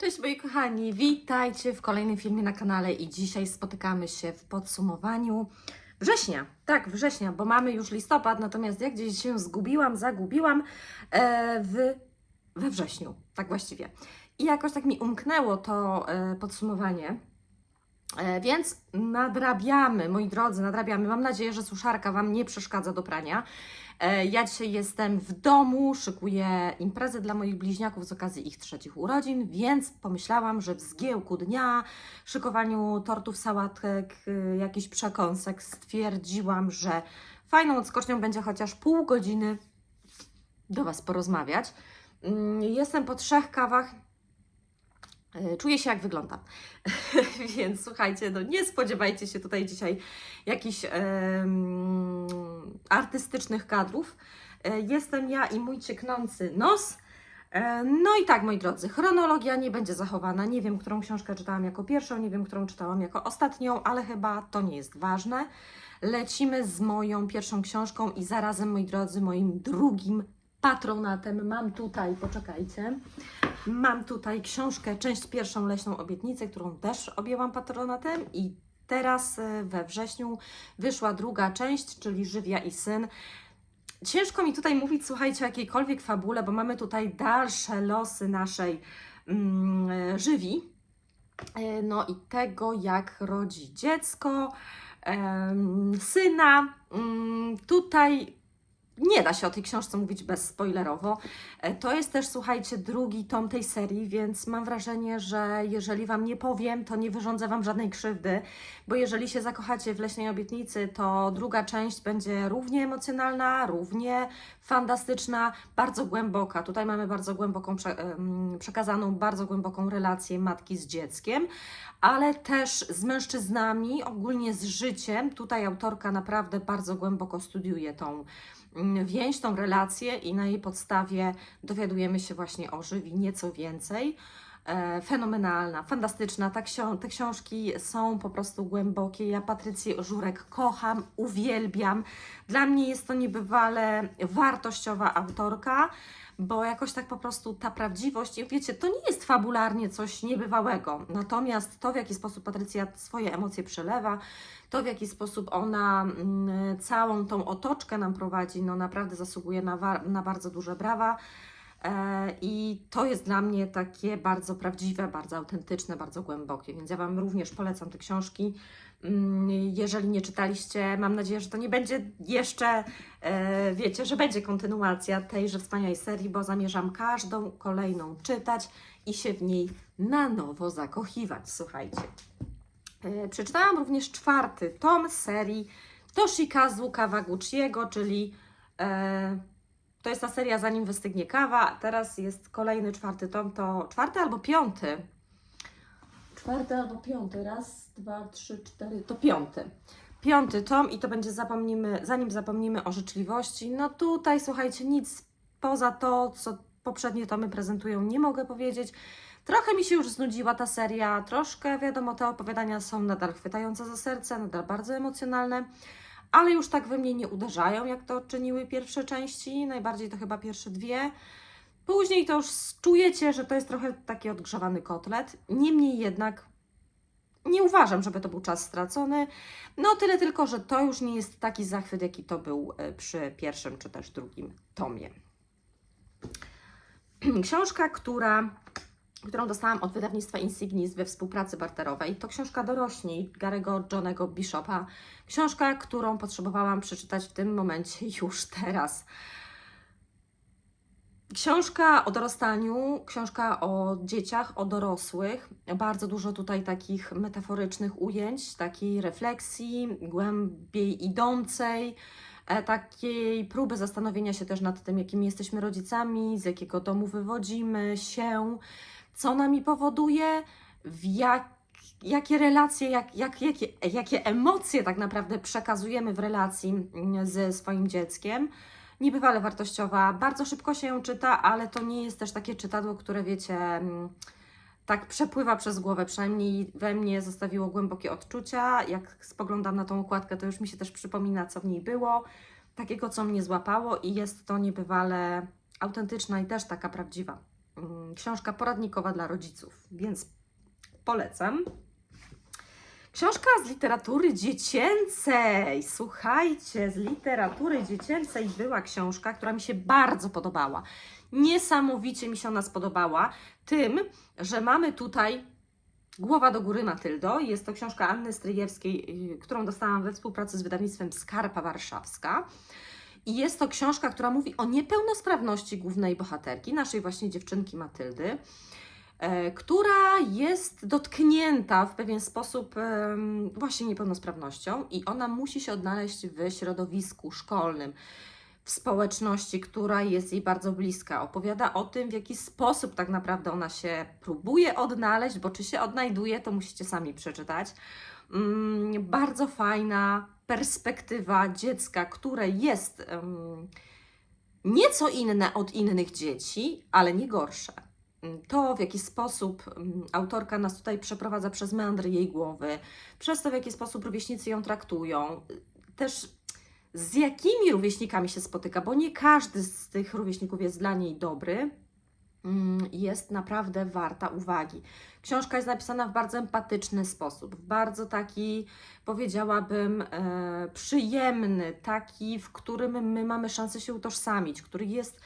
Cześć moi kochani, witajcie w kolejnym filmie na kanale i dzisiaj spotykamy się w podsumowaniu września. Tak, września, bo mamy już listopad, natomiast ja gdzieś się zgubiłam, zagubiłam e, w, we wrześniu, tak właściwie. I jakoś tak mi umknęło to e, podsumowanie. E, Więc nadrabiamy, moi drodzy, nadrabiamy. Mam nadzieję, że suszarka Wam nie przeszkadza do prania. E, Ja dzisiaj jestem w domu, szykuję imprezę dla moich bliźniaków z okazji ich trzecich urodzin, więc pomyślałam, że w zgiełku dnia, szykowaniu tortów, sałatek, y, jakichś przekąsek, stwierdziłam, że fajną odskocznią będzie chociaż pół godziny do Was porozmawiać. Mm, Jestem po trzech kawach. E, Czuję się jak wyglądam. Więc słuchajcie, no nie spodziewajcie się tutaj dzisiaj jakichś artystycznych kadrów. E, Jestem ja i mój cieknący nos. E, No i tak, moi drodzy, chronologia nie będzie zachowana. Nie wiem, którą książkę czytałam jako pierwszą, nie wiem, którą czytałam jako ostatnią, ale chyba to nie jest ważne. Lecimy z moją pierwszą książką i zarazem, moi drodzy, moim drugim patronatem. Mam tutaj, poczekajcie, mam tutaj książkę, część pierwszą Leśną Obietnicę, którą też objęłam patronatem i teraz e, we wrześniu wyszła druga część, czyli Żywia i Syn. Ciężko mi tutaj mówić, słuchajcie, o jakiejkolwiek fabule, bo mamy tutaj dalsze losy naszej mm, e, żywi. E, No i tego, jak rodzi dziecko, syna. Mm, Tutaj nie da się o tej książce mówić bezspoilerowo. E, To jest też, słuchajcie, drugi tom tej serii, więc mam wrażenie, że jeżeli Wam nie powiem, to nie wyrządzę Wam żadnej krzywdy, bo jeżeli się zakochacie w Leśnej Obietnicy, to druga część będzie równie emocjonalna, równie fantastyczna, bardzo głęboka. Tutaj mamy bardzo głęboką, przekazaną bardzo głęboką relację matki z dzieckiem, ale też z mężczyznami, ogólnie z życiem. Tutaj autorka naprawdę bardzo głęboko studiuje tą więź, tą relację i na jej podstawie dowiadujemy się właśnie o żywi nieco więcej. E, fenomenalna, fantastyczna. Ta ksio- te książki są po prostu głębokie. Ja Patrycję Żurek kocham, uwielbiam. Dla mnie jest to niebywale wartościowa autorka, bo jakoś tak po prostu ta prawdziwość, wiecie, to nie jest fabularnie coś niebywałego. Natomiast to, w jaki sposób Patrycja swoje emocje przelewa, to w jaki sposób ona mm, całą tą otoczkę nam prowadzi, no naprawdę zasługuje na, na bardzo duże brawa. E, I to jest dla mnie takie bardzo prawdziwe, bardzo autentyczne, bardzo głębokie, więc ja Wam również polecam te książki. Mm, Jeżeli nie czytaliście, mam nadzieję, że to nie będzie jeszcze, e, wiecie, że będzie kontynuacja tejże wspaniałej serii, bo zamierzam każdą kolejną czytać i się w niej na nowo zakochiwać. Słuchajcie. E, Przeczytałam również czwarty tom serii Toshikazu Kawaguchiego, czyli e, to jest ta seria Zanim wystygnie kawa. Teraz jest kolejny czwarty tom, to czwarty albo piąty. Czwarty albo piąty. Raz, dwa, trzy, cztery. To piąty. Piąty tom i to będzie zapomnimy, zanim zapomnimy o życzliwości. No tutaj słuchajcie, nic poza to, co poprzednie tomy prezentują, nie mogę powiedzieć. Trochę mi się już znudziła ta seria, troszkę wiadomo, te opowiadania są nadal chwytające za serce, nadal bardzo emocjonalne, ale już tak we mnie nie uderzają, jak to czyniły pierwsze części, najbardziej to chyba pierwsze dwie. Później to już czujecie, że to jest trochę taki odgrzewany kotlet. Niemniej jednak nie uważam, żeby to był czas stracony. No tyle tylko, że to już nie jest taki zachwyt, jaki to był e, przy pierwszym czy też drugim tomie. Książka, która, którą dostałam od wydawnictwa Insignis we współpracy barterowej, to książka Dorośnij Garego Johnego Bishopa. Książka, którą potrzebowałam przeczytać w tym momencie już teraz. Książka o dorastaniu, książka o dzieciach, o dorosłych. Bardzo dużo tutaj takich metaforycznych ujęć, takiej refleksji, głębiej idącej, e, takiej próby zastanowienia się też nad tym, jakimi jesteśmy rodzicami, z jakiego domu wywodzimy się, co nami powoduje, w jak, jakie relacje, jak, jak, jakie, jakie emocje tak naprawdę przekazujemy w relacji mm, ze swoim dzieckiem niebywale wartościowa. Bardzo szybko się ją czyta, ale to nie jest też takie czytadło, które wiecie, mm, tak przepływa przez głowę. Przynajmniej we mnie zostawiło głębokie odczucia. Jak spoglądam na tą okładkę, to już mi się też przypomina, co w niej było. Takiego, co mnie złapało, i jest to niebywale autentyczna i też taka prawdziwa mm, książka poradnikowa dla rodziców, więc polecam. Książka z literatury dziecięcej. Słuchajcie, z literatury dziecięcej była książka, która mi się bardzo podobała. Niesamowicie mi się ona spodobała, tym, że mamy tutaj Głowa do góry Matyldo. Jest to książka Anny Stryjewskiej, yy, którą dostałam we współpracy z wydawnictwem Skarpa Warszawska. I jest to książka, która mówi o niepełnosprawności głównej bohaterki, naszej właśnie dziewczynki Matyldy, która jest dotknięta w pewien sposób właśnie niepełnosprawnością i ona musi się odnaleźć w środowisku szkolnym, w społeczności, która jest jej bardzo bliska. Opowiada o tym, w jaki sposób tak naprawdę ona się próbuje odnaleźć, bo czy się odnajduje, to musicie sami przeczytać. Mm, bardzo fajna perspektywa dziecka, które jest nieco inne od innych dzieci, ale nie gorsze. Mm, To, w jaki sposób mm, autorka nas tutaj przeprowadza przez meandry jej głowy, przez to, w jaki sposób rówieśnicy ją traktują, też z jakimi rówieśnikami się spotyka, bo nie każdy z tych rówieśników jest dla niej dobry, mm, jest naprawdę warta uwagi. Książka jest napisana w bardzo empatyczny sposób, w bardzo taki, powiedziałabym, e, przyjemny, taki, w którym my mamy szansę się utożsamić, który jest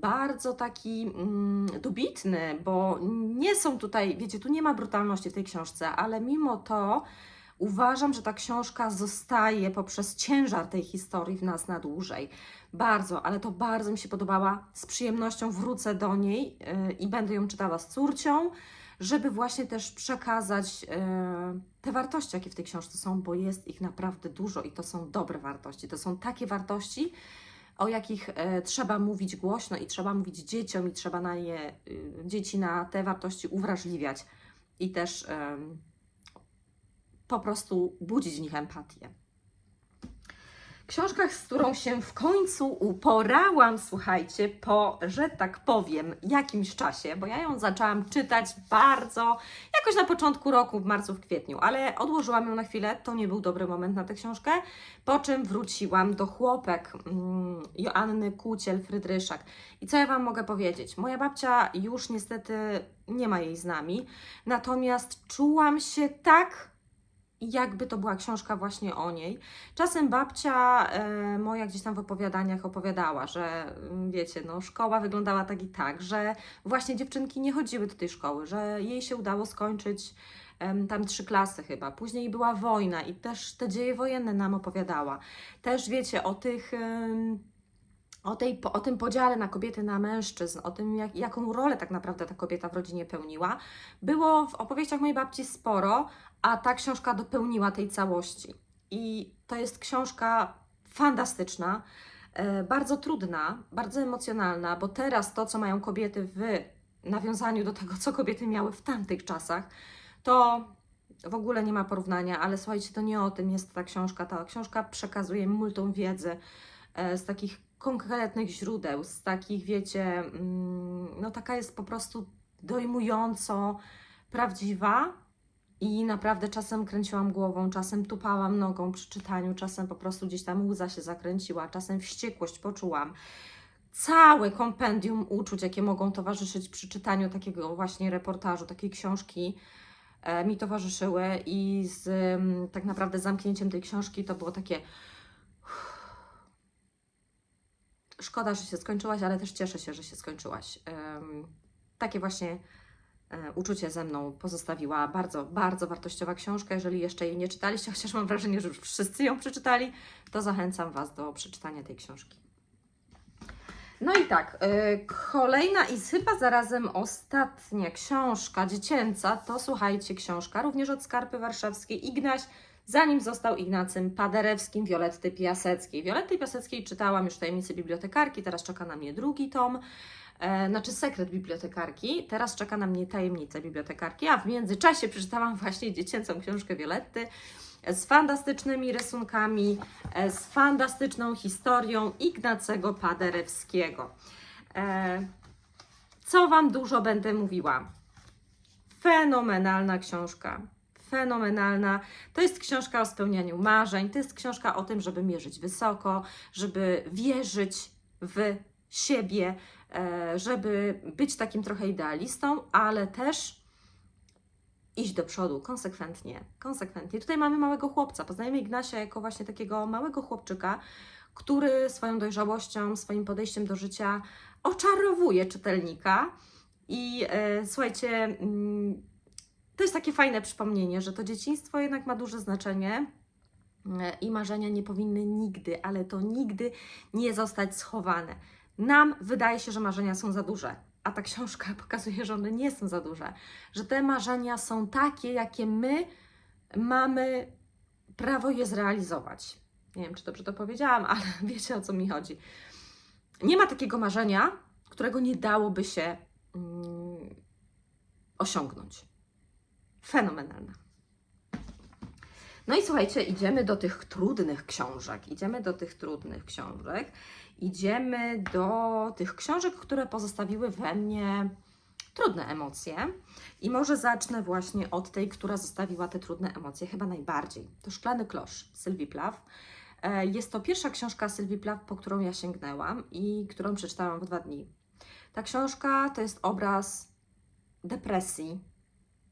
bardzo taki mm, dobitny, bo nie są tutaj, wiecie, tu nie ma brutalności w tej książce, ale mimo to uważam, że ta książka zostaje poprzez ciężar tej historii w nas na dłużej. Bardzo, ale to bardzo mi się podobała. Z przyjemnością wrócę do niej yy, i będę ją czytała z córcią, żeby właśnie też przekazać yy, te wartości, jakie w tej książce są, bo jest ich naprawdę dużo i to są dobre wartości. To są takie wartości, o jakich e, trzeba mówić głośno i trzeba mówić dzieciom i trzeba na je, y, dzieci na te wartości uwrażliwiać i też po prostu budzić w nich empatię. Książka, z którą się w końcu uporałam, słuchajcie, po, że tak powiem, jakimś czasie, bo ja ją zaczęłam czytać bardzo, jakoś na początku roku, w marcu, w kwietniu, ale odłożyłam ją na chwilę, to nie był dobry moment na tę książkę, po czym wróciłam do chłopek mm, Joanny Kuciel-Frydryszak. I co ja Wam mogę powiedzieć? Moja babcia już niestety nie ma jej z nami, natomiast czułam się tak jakby to była książka właśnie o niej. Czasem babcia e, moja gdzieś tam w opowiadaniach opowiadała, że mm, wiecie, no szkoła wyglądała tak i tak, że właśnie dziewczynki nie chodziły do tej szkoły, że jej się udało skończyć tam trzy klasy chyba. Później była wojna i też te dzieje wojenne nam opowiadała. Też wiecie o tych... o, tej, o tym podziale na kobiety, na mężczyzn, o tym, jak, jaką rolę tak naprawdę ta kobieta w rodzinie pełniła, było w opowieściach mojej babci sporo, a ta książka dopełniła tej całości. I to jest książka fantastyczna, e, bardzo trudna, bardzo emocjonalna, bo teraz to, co mają kobiety w nawiązaniu do tego, co kobiety miały w tamtych czasach, to w ogóle nie ma porównania, ale słuchajcie, to nie o tym jest ta książka. Ta książka przekazuje multum wiedzy e, z takich konkretnych źródeł, z takich, wiecie, mm, no taka jest po prostu dojmująco prawdziwa i naprawdę czasem kręciłam głową, czasem tupałam nogą przy czytaniu, czasem po prostu gdzieś tam łza się zakręciła, czasem wściekłość poczułam. Całe kompendium uczuć, jakie mogą towarzyszyć przy czytaniu takiego właśnie reportażu, takiej książki, e, mi towarzyszyły i z mm, tak naprawdę zamknięciem tej książki to było takie szkoda, że się skończyłaś, ale też cieszę się, że się skończyłaś. Takie właśnie e, uczucie ze mną pozostawiła bardzo, bardzo wartościowa książka. Jeżeli jeszcze jej nie czytaliście, chociaż mam wrażenie, że już wszyscy ją przeczytali, to zachęcam Was do przeczytania tej książki. No i tak, e, kolejna i chyba zarazem ostatnia książka dziecięca to słuchajcie, książka również od Skarpy Warszawskiej Ignaś, zanim został Ignacym Paderewskim Violetty Piaseckiej. Violetty Piaseckiej czytałam już Tajemnice Bibliotekarki, teraz czeka na mnie drugi tom, e, znaczy Sekret Bibliotekarki, teraz czeka na mnie Tajemnice Bibliotekarki, a w międzyczasie przeczytałam właśnie dziecięcą książkę Violetty z fantastycznymi rysunkami, e, z fantastyczną historią Ignacego Paderewskiego. E, Co Wam dużo będę mówiła? Fenomenalna książka. Fenomenalna. To jest książka o spełnianiu marzeń, to jest książka o tym, żeby mierzyć wysoko, żeby wierzyć w siebie, e, żeby być takim trochę idealistą, ale też iść do przodu konsekwentnie, konsekwentnie. Tutaj mamy małego chłopca. Poznajemy Ignasia jako właśnie takiego małego chłopczyka, który swoją dojrzałością, swoim podejściem do życia oczarowuje czytelnika. I e, słuchajcie, mm, to jest takie fajne przypomnienie, że to dzieciństwo jednak ma duże znaczenie e, i marzenia nie powinny nigdy, ale to nigdy nie zostać schowane. Nam wydaje się, że marzenia są za duże, a ta książka pokazuje, że one nie są za duże, że te marzenia są takie, jakie my mamy prawo je zrealizować. Nie wiem, czy dobrze to powiedziałam, ale wiecie o co mi chodzi. Nie ma takiego marzenia, którego nie dałoby się mm, osiągnąć. Fenomenalna. No i słuchajcie, idziemy do tych trudnych książek. Idziemy do tych trudnych książek. Idziemy do tych książek, które pozostawiły we mnie trudne emocje. I może zacznę właśnie od tej, która zostawiła te trudne emocje chyba najbardziej. To Szklany Klosz Sylwii Plaw. E, Jest to pierwsza książka Sylwii Plaw, po którą ja sięgnęłam i którą przeczytałam w dwa dni. Ta książka to jest obraz depresji,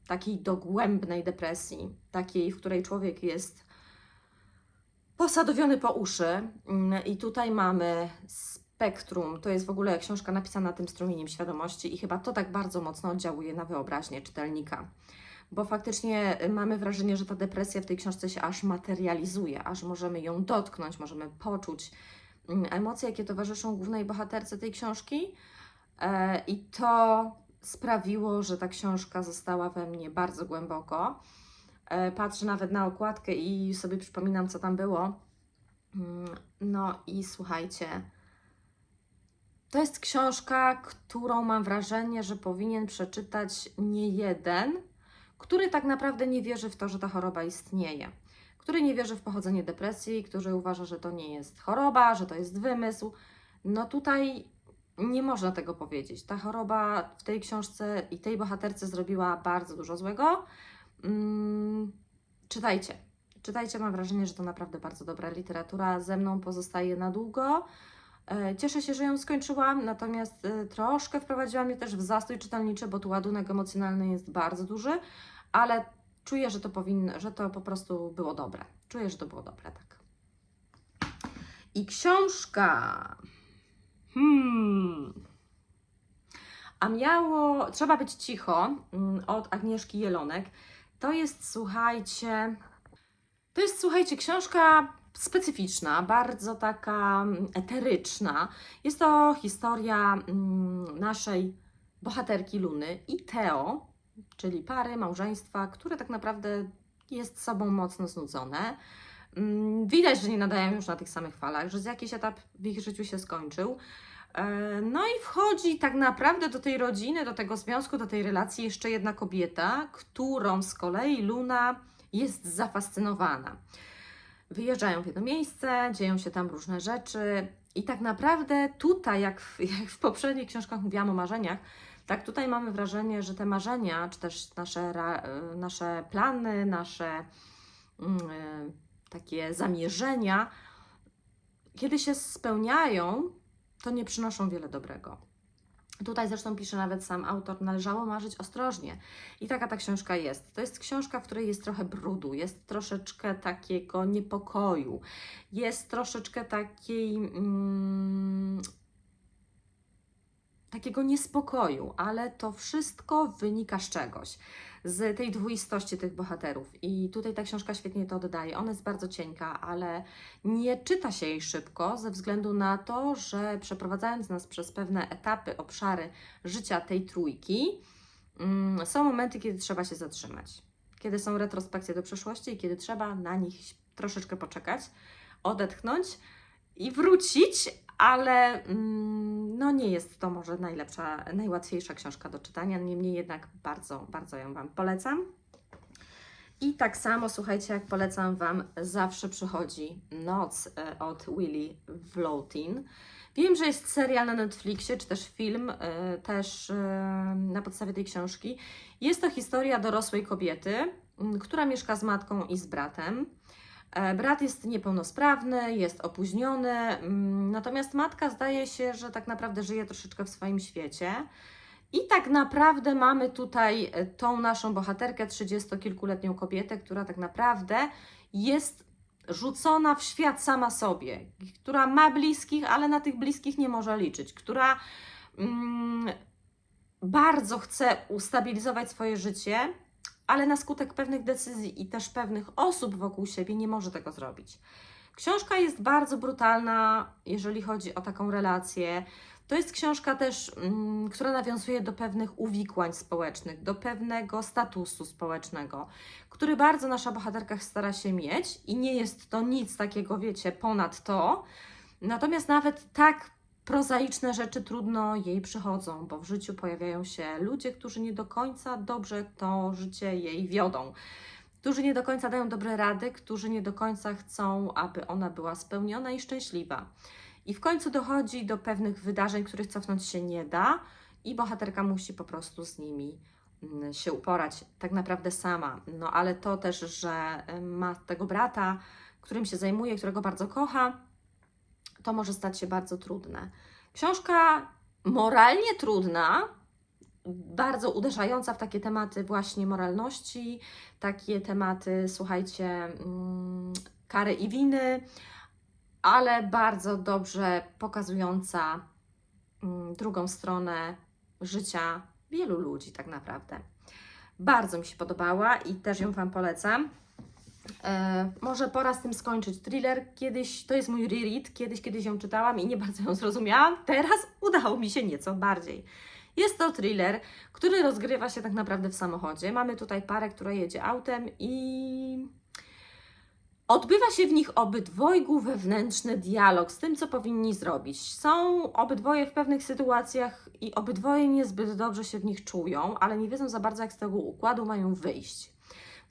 takiej dogłębnej depresji, takiej, w której człowiek jest posadowiony po uszy. Mm, I tutaj mamy spektrum. To jest w ogóle książka napisana tym strumieniem świadomości, i chyba to tak bardzo mocno oddziałuje na wyobraźnię czytelnika. Bo faktycznie mamy wrażenie, że ta depresja w tej książce się aż materializuje, aż możemy ją dotknąć, możemy poczuć mm, emocje, jakie towarzyszą głównej bohaterce tej książki. E, I to sprawiło, że ta książka została we mnie bardzo głęboko. E, Patrzę nawet na okładkę i sobie przypominam, co tam było. Mm, No i słuchajcie, to jest książka, którą mam wrażenie, że powinien przeczytać nie jeden, który tak naprawdę nie wierzy w to, że ta choroba istnieje. Który nie wierzy w pochodzenie depresji, który uważa, że to nie jest choroba, że to jest wymysł. No tutaj nie można tego powiedzieć. Ta choroba w tej książce i tej bohaterce zrobiła bardzo dużo złego. Mm, czytajcie. Czytajcie, mam wrażenie, że to naprawdę bardzo dobra literatura. Ze mną pozostaje na długo. E, Cieszę się, że ją skończyłam, natomiast e, troszkę wprowadziła mnie też w zastój czytelniczy, bo tu ładunek emocjonalny jest bardzo duży, ale czuję, że to powinno, że to po prostu było dobre. Czuję, że to było dobre, tak. I książka. Hmm. A miało Trzeba być cicho mm, od Agnieszki Jelonek. To jest, słuchajcie, to jest, słuchajcie, książka specyficzna, bardzo taka mm, eteryczna. Jest to historia mm, naszej bohaterki Luny i Teo, czyli pary, małżeństwa, które tak naprawdę jest sobą mocno znudzone. Mm, Widać, że nie nadają już na tych samych falach, że jakiś etap w ich życiu się skończył. E, No i wchodzi tak naprawdę do tej rodziny, do tego związku, do tej relacji jeszcze jedna kobieta, którą z kolei Luna jest zafascynowana. Wyjeżdżają w jedno miejsce, dzieją się tam różne rzeczy i tak naprawdę tutaj, jak w, jak w poprzednich książkach mówiłam o marzeniach, tak tutaj mamy wrażenie, że te marzenia, czy też nasze, e, nasze plany, nasze mm, e, takie zamierzenia, kiedy się spełniają, to nie przynoszą wiele dobrego. Tutaj zresztą pisze nawet sam autor, należało marzyć ostrożnie. I taka ta książka jest. To jest książka, w której jest trochę brudu, jest troszeczkę takiego niepokoju, jest troszeczkę takiej. Mm, takiego niespokoju, ale to wszystko wynika z czegoś, z tej dwuistości tych bohaterów. I tutaj ta książka świetnie to oddaje. Ona jest bardzo cienka, ale nie czyta się jej szybko, ze względu na to, że przeprowadzając nas przez pewne etapy, obszary życia tej trójki, mm, są momenty, kiedy trzeba się zatrzymać. Kiedy są retrospekcje do przeszłości i kiedy trzeba na nich troszeczkę poczekać, odetchnąć i wrócić, ale mm, no nie jest to może najlepsza, najłatwiejsza książka do czytania, niemniej jednak bardzo, bardzo ją Wam polecam. I tak samo, słuchajcie, jak polecam Wam, zawsze przychodzi Noc e, od Willy Vlotin. Wiem, że jest serial na Netflixie, czy też film, e, też e, na podstawie tej książki. Jest to historia dorosłej kobiety, która mieszka z matką i z bratem. E, Brat jest niepełnosprawny, jest opóźniony, mm, natomiast matka zdaje się, że tak naprawdę żyje troszeczkę w swoim świecie. I tak naprawdę mamy tutaj e, tą naszą bohaterkę, 30-kilkuletnią kobietę, która tak naprawdę jest rzucona w świat sama sobie, która ma bliskich, ale na tych bliskich nie może liczyć, która mm, bardzo chce ustabilizować swoje życie, ale na skutek pewnych decyzji i też pewnych osób wokół siebie nie może tego zrobić. Książka jest bardzo brutalna, jeżeli chodzi o taką relację. To jest książka też, mm, która nawiązuje do pewnych uwikłań społecznych, do pewnego statusu społecznego, który bardzo nasza bohaterka stara się mieć i nie jest to nic takiego, wiecie, ponad to. Natomiast nawet tak prozaiczne rzeczy trudno jej przychodzą, bo w życiu pojawiają się ludzie, którzy nie do końca dobrze to życie jej wiodą, którzy nie do końca dają dobre rady, którzy nie do końca chcą, aby ona była spełniona i szczęśliwa. I w końcu dochodzi do pewnych wydarzeń, których cofnąć się nie da, i bohaterka musi po prostu z nimi mm, się uporać, tak naprawdę sama. No ale to też, że y, ma tego brata, którym się zajmuje, którego bardzo kocha, to może stać się bardzo trudne. Książka moralnie trudna, bardzo uderzająca w takie tematy właśnie moralności, takie tematy, słuchajcie, mm, kary i winy, ale bardzo dobrze pokazująca mm, drugą stronę życia wielu ludzi, tak naprawdę. Bardzo mi się podobała i też ją Wam polecam. E, może pora z tym skończyć. Thriller kiedyś, to jest mój reread, kiedyś, kiedyś ją czytałam i nie bardzo ją zrozumiałam. Teraz udało mi się nieco bardziej. Jest to thriller, który rozgrywa się tak naprawdę w samochodzie. Mamy tutaj parę, która jedzie autem i odbywa się w nich obydwojgu wewnętrzny dialog z tym, co powinni zrobić. Są obydwoje w pewnych sytuacjach i obydwoje niezbyt dobrze się w nich czują, ale nie wiedzą za bardzo, jak z tego układu mają wyjść.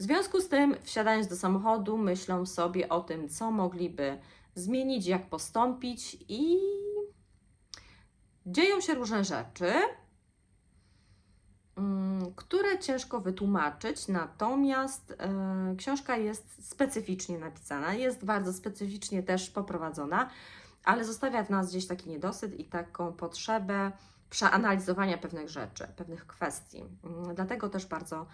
W związku z tym, wsiadając do samochodu, myślą sobie o tym, co mogliby zmienić, jak postąpić, i dzieją się różne rzeczy, mm, które ciężko wytłumaczyć. Natomiast e, książka jest specyficznie napisana, jest bardzo specyficznie też poprowadzona, ale zostawia w nas gdzieś taki niedosyt i taką potrzebę przeanalizowania pewnych rzeczy, pewnych kwestii. Mm, Dlatego też bardzo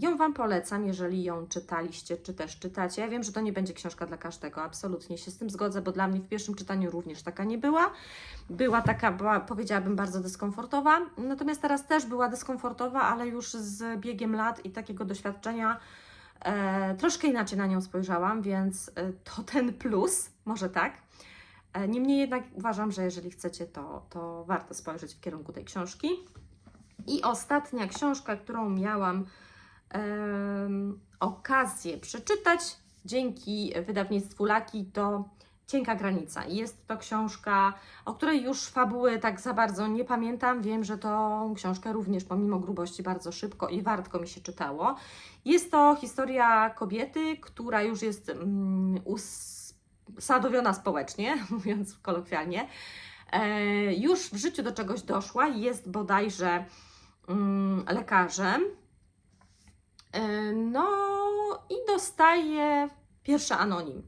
Ją Wam polecam, jeżeli ją czytaliście, czy też czytacie. Ja wiem, że to nie będzie książka dla każdego, absolutnie się z tym zgodzę, bo dla mnie w pierwszym czytaniu również taka nie była. Była taka, była, powiedziałabym, bardzo dyskomfortowa, natomiast teraz też była dyskomfortowa, ale już z biegiem lat i takiego doświadczenia e, troszkę inaczej na nią spojrzałam, więc e, to ten plus, może tak. E, Niemniej jednak uważam, że jeżeli chcecie, to, to warto spojrzeć w kierunku tej książki. I ostatnia książka, którą miałam okazję przeczytać dzięki wydawnictwu Laki, to Cienka Granica. Jest to książka, o której już fabuły tak za bardzo nie pamiętam. Wiem, że tą książkę również pomimo grubości bardzo szybko i wartko mi się czytało. Jest to historia kobiety, która już jest mm, usadowiona społecznie, mówiąc kolokwialnie. E, już w życiu do czegoś doszła, jest bodajże mm, lekarzem. E, No i dostaje pierwszy anonim.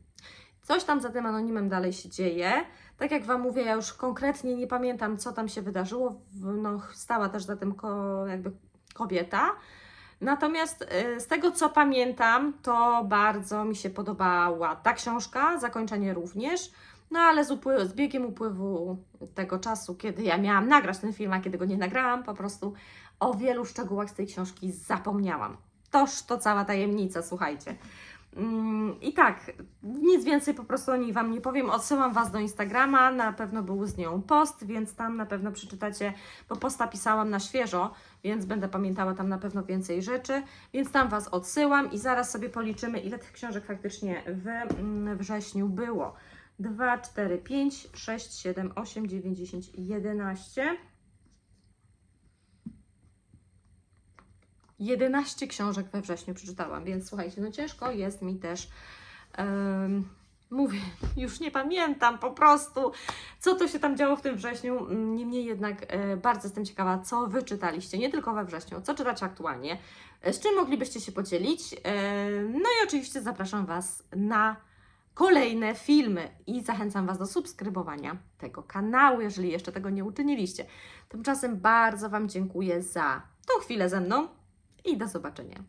Coś tam za tym anonimem dalej się dzieje. Tak jak Wam mówię, ja już konkretnie nie pamiętam, co tam się wydarzyło. No, stała też za tym ko, jakby kobieta. Natomiast y, z tego, co pamiętam, to bardzo mi się podobała ta książka, zakończenie również. No ale z, upły- z biegiem upływu tego czasu, kiedy ja miałam nagrać ten film, a kiedy go nie nagrałam, po prostu o wielu szczegółach z tej książki zapomniałam. Toż to cała tajemnica, słuchajcie. Mm, I tak, nic więcej po prostu o niej Wam nie powiem. Odsyłam Was do Instagrama, na pewno był z nią post, więc tam na pewno przeczytacie, bo posta pisałam na świeżo, więc będę pamiętała tam na pewno więcej rzeczy, więc tam Was odsyłam i zaraz sobie policzymy, ile tych książek faktycznie w mm, wrześniu było. 2, 4, 5, 6, 7, 8, 9, 10, 11. 11 książek we wrześniu przeczytałam, więc słuchajcie, no ciężko jest mi też em, Mówię, już nie pamiętam po prostu, co to się tam działo w tym wrześniu. Niemniej jednak e, bardzo jestem ciekawa, co Wy czytaliście, nie tylko we wrześniu, co czytacie aktualnie, e, z czym moglibyście się podzielić. E, no i oczywiście zapraszam Was na kolejne filmy i zachęcam Was do subskrybowania tego kanału, jeżeli jeszcze tego nie uczyniliście. Tymczasem bardzo Wam dziękuję za tą chwilę ze mną i do zobaczenia.